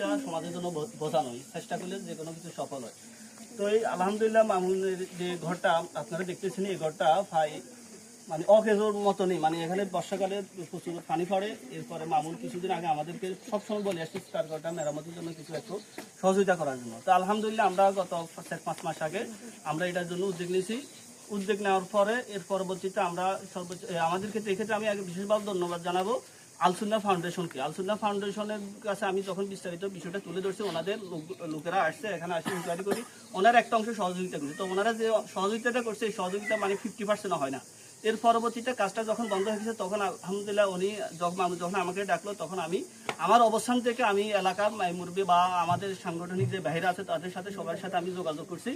সহযোগিতা সমাজের জন্য ব- বোঝানোই, চেষ্টা করলে যে কোনো কিছু সফল হয়। তো এই আলহামদুলিল্লাহ মামুনের যে ঘরটা আপনারা দেখতেছেন, এই ঘরটা ফাই মানে অকেজোর মতো নেই মানে এখানে বর্ষাকালে প্রচুর পানি পড়ে, এরপরে মামুন কিছুদিন আগে আমাদেরকে সবসময় বলে আসছে, তার ঘরটা মেরামতের জন্য কিছু একটু সহযোগিতা করার জন্য। তো আলহামদুলিল্লাহ আমরা গত চার, পাঁচ মাস আগে আমরা এটার জন্য উদ্যোগ নিয়েছি। উদ্যোগ নেওয়ার পরে এর পরবর্তীতে আমরা সর্বোচ্চ আমাদের ক্ষেত্রে, এক্ষেত্রে আমি আগে বিশেষভাবে ধন্যবাদ জানাব আলসুন্না ফাউন্ডেশনকে আলসুন্না ফাউন্ডেশনের কাছে আমি যখন বিস্তারিত বিষয়টা তুলে ধরছি। ওনাদের লোক- লোকেরা আসছে, এখানে আসে ইনকোয়ারি করি। ওনার একটা অংশ সহযোগিতা করছে তো ওনারা যে সহযোগিতাটা করছে, এই সহযোগিতা মানে ফিফটি পার্সেন্ট হয় না। এর পরবর্তীতে কাজটা যখন বন্ধ হয়ে গেছে, তখন আলহামদুলিল্লাহ উনি যখন যখন আমাকে ডাকলো, তখন আমি আমার অবস্থান থেকে আমি এলাকার মুরবি বা আমাদের সাংগঠনিক যে বাইরে আছে, তাদের সাথে সবার সাথে আমি যোগাযোগ করছি।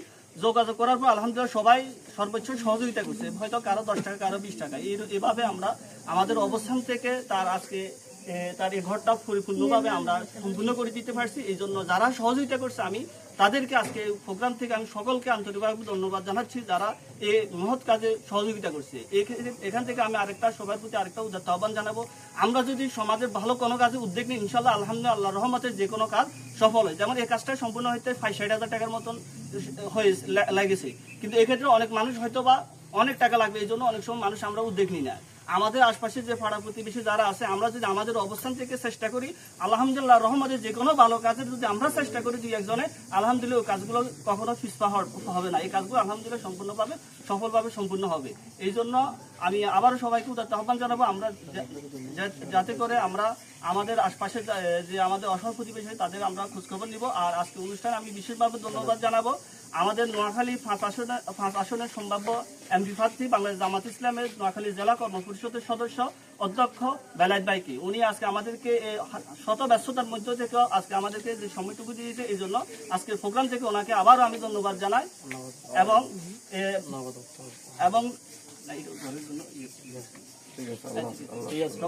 যোগাযোগ করার পর আলহামদুলিল্লাহ সবাই সর্বোচ্চ সহযোগিতা করছে। হয়তো কারও দশ টাকা, কারও বিশ টাকা। এইভাবে আমরা আমাদের অবস্থান থেকে তার আজকে তার এই ঘরটা পরিপূর্ণভাবে আমরা সম্পূর্ণ করে দিতে পারছি। এই জন্য যারা সহযোগিতা করছে, আমি তাদেরকে আজকে প্রোগ্রাম থেকে আমি সকলকে আন্তরিকভাবে ধন্যবাদ জানাচ্ছি যারা এই মহৎ কাজে সহযোগিতা করছে। এখান থেকে আমি আরেকটা সবার প্রতি আরেকটা উদাত্ত আহ্বান জানাব। আমরা যদি সমাজের ভালো কোনো কাজে উদ্যোগ নিই ইনশাল্লাহ আলহামদুলিল্লাহ আল্লাহ রহমতের যে কোনো কাজ সফল হয়। যেমন এই কাজটা সম্পূর্ণ হইতে ফাইভ, ষাট হাজার টাকার মতন হয়ে লাগেছে কিন্তু এক্ষেত্রে অনেক মানুষ হয়তো বা অনেক টাকা লাগবে, এই জন্য অনেক সময় মানুষ আমরা উদ্যোগ নিই না। আমাদের আশপাশে যে পাড়া প্রতিবেশী যারা আছে, আমরা যদি আমাদের অবস্থান থেকে চেষ্টা করি, আলহামদুলিল্লাহ রহমতের যে কোনো ভালো কাজের যদি আমরা চেষ্টা করি দুই একজনে, আলহামদুলিল্লাহ ওই কাজগুলো কখনো পিসপা হবে না। এই কাজগুলো আলহামদুলিল্লাহ সম্পূর্ণভাবে, সফলভাবে সম্পূর্ণ হবে। এই জন্য আমি আবারও সবাইকে উদার আহ্বান জানাব, আমরা যাতে করে আমরা আমাদের আশপাশে যে আমাদের অসহায় প্রতিবেশী তাদের আমরা খোঁজখবর নিব। আর আজকে অনুষ্ঠানে আমি বিশেষভাবে ধন্যবাদ জানাব। আমাদের নোয়াখালী পাঁচ আসনের পাঁচ আসনের সম্ভাব্য এমপি প্রার্থী বাংলাদেশ জামাত ইসলামের নোয়াখালী জেলা কর্মপরিষদের সদস্য অধ্যক্ষ বেলায়েত ভাইকে। উনি আজকে আমাদেরকে শত ব্যস্ততার মধ্য থেকে আজকে আমাদেরকে যে সময়টুকু দিয়েছে এই জন্য আজকের প্রোগ্রাম থেকে ওনাকে আবারও আমি ধন্যবাদ জানাই। এবং এবং ঠিক আছে